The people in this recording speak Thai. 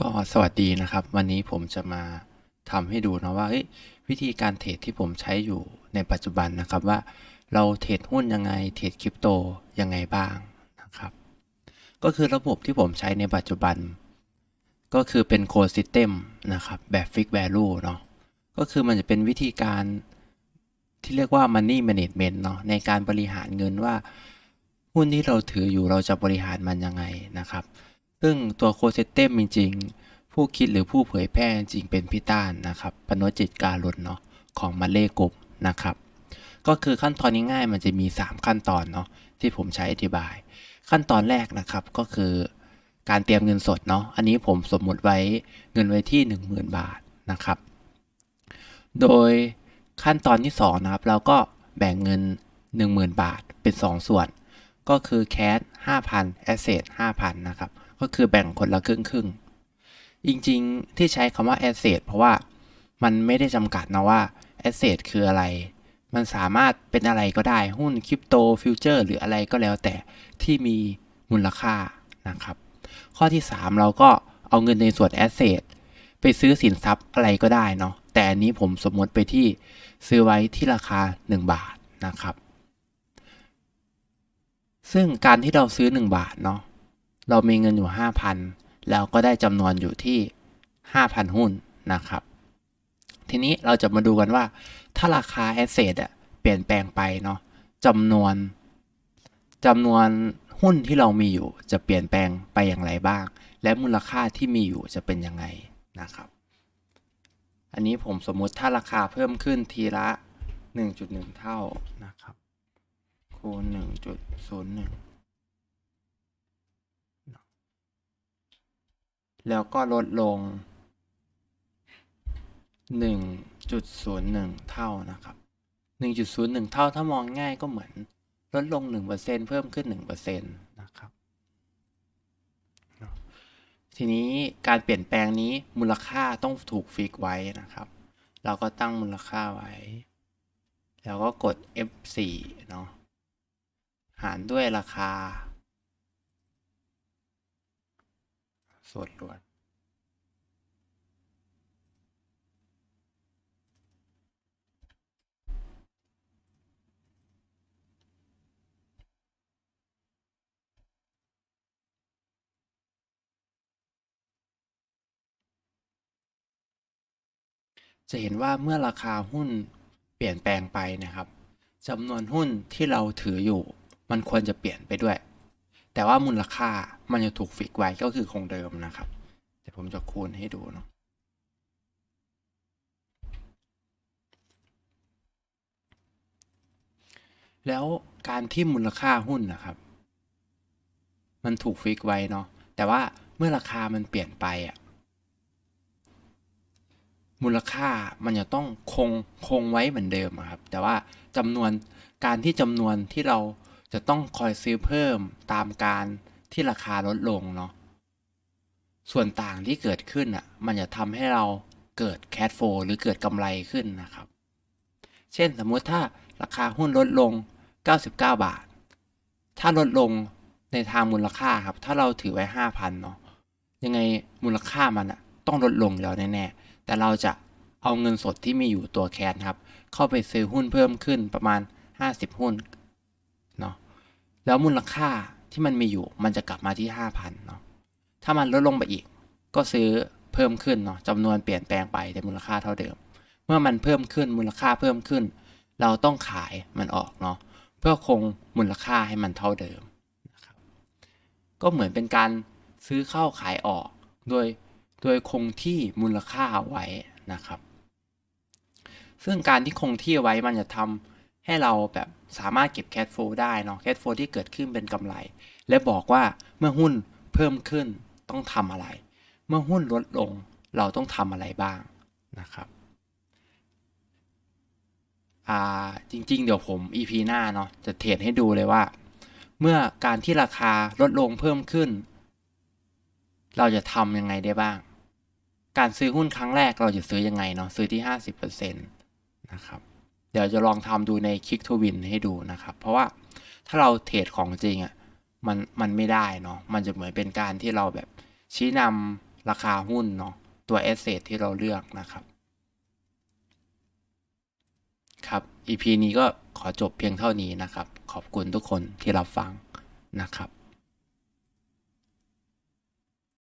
ก็สวัสดีนะครับ วันนี้ผมจะมาทำให้ดูนะว่าเฮ้ยวิธีการเทรดที่ผมใช้อยู่ในปัจจุบันนะครับว่าเราเทรดหุ้นยังไงเทรดคริปโตยังไงบ้างนะครับ ก็คือระบบที่ผมใช้ในปัจจุบัน ก็คือเป็นโค d ซิสเต็มนะครับแบบฟิกแวลูเนาะก็คือมันจะเป็นวิธีการที่เรียกว่า Money Management เนาะในการบริหารเงินว่า หุ้นที่เราถืออยู่เราจะบริหารมันยังไงนะครับ ซึ่งตัวโคเซเต็มจริงๆ ผู้คิดหรือผู้เผยแพร่จริงเป็นพี่ต้านนะครับปนจิตการุณเนาะของมาเล่กรุ๊ปนะครับ ก็คือขั้นตอนง่ายๆมันจะมี 3 ขั้นตอนเนาะที่ผมใช้อธิบาย ขั้นตอนแรกนะครับก็คือการเตรียมเงินสดเนาะอันนี้ผมสมมติไว้เงินไว้ที่ 10,000 บาทนะครับ โดยขั้นตอนที่2นะครับเราก็แบ่งเงิน 10,000 บาทเป็น 2 ส่วน ก็คือแคส5,000แอสเซท5,000 นะครับ ก็คือแบ่งคนละครึ่งครึ่งจริงๆ ที่ใช้คำว่าแอสเซทเพราะว่ามันไม่ได้จำกัดนะว่าแอสเซทคืออะไร มันสามารถเป็นอะไรก็ได้หุ้นคริปโตฟิวเจอร์หรืออะไรก็แล้วแต่ที่มีมูลค่านะครับ ข้อที่ 3 เราก็เอาเงินในส่วนแอสเซทไปซื้อสินทรัพย์อะไรก็ได้เนาะแต่อันนี้ผมสมมติไปที่ซื้อไว้ที่ราคา 1 บาทนะครับ ซึ่งการที่เราซื้อ 1 บาทเนาะ เรามีเงินอยู่ 5,000 แล้วก็ได้จำนวนอยู่ที่ 5,000 หุ้นนะครับ ทีนี้เราจะมาดูกันว่า ถ้าราคาแอสเซทอะเปลี่ยนแปลงไปเนาะจำนวนจำนวนหุ้นที่เรามีอยู่จะเปลี่ยนแปลงไปอย่างไรบ้าง และมูลค่าที่มีอยู่จะเป็นยังไงนะครับ อันนี้ผมสมมุติถ้าราคาเพิ่มขึ้นทีละ 1.1 เท่านะครับคูณ1.01 แล้วก็ลดลง 1.01 เท่านะครับ 1.01 เท่าถ้ามองง่ายก็เหมือน ลดลง 1%เพิ่มขึ้น 1%นะครับ ทีนี้การเปลี่ยนแปลงนี้มูลค่าต้องถูกฟิกไว้นะครับ เราก็ตั้งมูลค่าไว้ แล้วก็กด F4 เนาะ หารด้วยราคา ส่วนรวมจะเห็นว่าเมื่อราคาหุ้นเปลี่ยนแปลงไปนะครับจำนวนหุ้นที่เราถืออยู่ มันควรจะเปลี่ยนไปด้วย แต่ว่ามูลค่ามันจะถูกฟิกไว้ก็คือคงเดิมนะครับ เดี๋ยวผมจะคูณให้ดูเนาะแล้วการที่มูลค่าหุ้นนะครับ มันถูกฟิกไว้เนาะแต่ว่าเมื่อราคามันเปลี่ยนไปอะมูลค่ามันจะต้องคงคงไว้เหมือนเดิมครับ แต่ว่าจำนวนการที่จำนวนที่เรา จะต้องคอยซื้อเพิ่มตามการที่ราคาลดลงเนาะส่วนต่างที่เกิดขึ้นอะมันจะทำให้เราเกิดแค h โฟหรือเกิดกำไรขึ้นนะครับ เช่นสมมุติถ้าราคาหุ้นลดลง 99 บาท ถ้าลดลงในทางมูลค่าครับ ถ้าเราถือไว้ 5,000เนาะยังไงมูลค่ามันอะต้องลดลงแล้วแน่ๆ แต่เราจะเอาเงินสดที่มีอยู่ตัวแคนครับ เข้าไปซื้อหุ้นเพิ่มขึ้นประมาณ 50 หุ้น แล้วมูลค่าที่มันมีอยู่มันจะกลับมาที่ 5,000เนาะถ้ามันลดลงไปอีก ก็ซื้อเพิ่มขึ้นเนาะจำนวนเปลี่ยนแปลงไปแต่มูลค่าเท่าเดิม เมื่อมันเพิ่มขึ้นมูลค่าเพิ่มขึ้น เราต้องขายมันออกเนาะเพื่อคงมูลค่าให้มันเท่าเดิมนะครับก็เหมือนเป็นการซื้อเข้าขายออกโดยโดยคงที่มูลค่าไว้นะครับ ซึ่งการที่คงที่ไว้มันจะทำ ให้เราแบบสามารถเก็บแค h โฟได้เนาะแค h โฟที่เกิดขึ้นเป็นกำไร และบอกว่าเมื่อหุ้นเพิ่มขึ้นต้องทำอะไร เมื่อหุ้นลดลงเราต้องทำอะไรบ้างนะครับอ่าจริง ๆ เดี๋ยวผม EP หน้าเนาะจะเทรดให้ดูเลยว่า เมื่อการที่ราคาลดลงเพิ่มขึ้น เราจะทำยังไงได้บ้าง การซื้อหุ้นครั้งแรกเราจะซื้อยังไงเนาะซื้อที่ 50%นะครับ เดี๋ยวจะลองทำดูในคลิกทวินให้ดูนะครับ เพราะว่าถ้าเราเทรดของจริงอะ่ะมันมันไม่ได้เนาะมันจะเหมือนเป็นการที่เราแบบชี้นำราคาหุ้นเนาะตัวแอสเซทที่เราเลือกนะครับครับ EP นี้ก็ขอจบเพียงเท่านี้นะครับ ขอบคุณทุกคนที่รับฟังนะครับ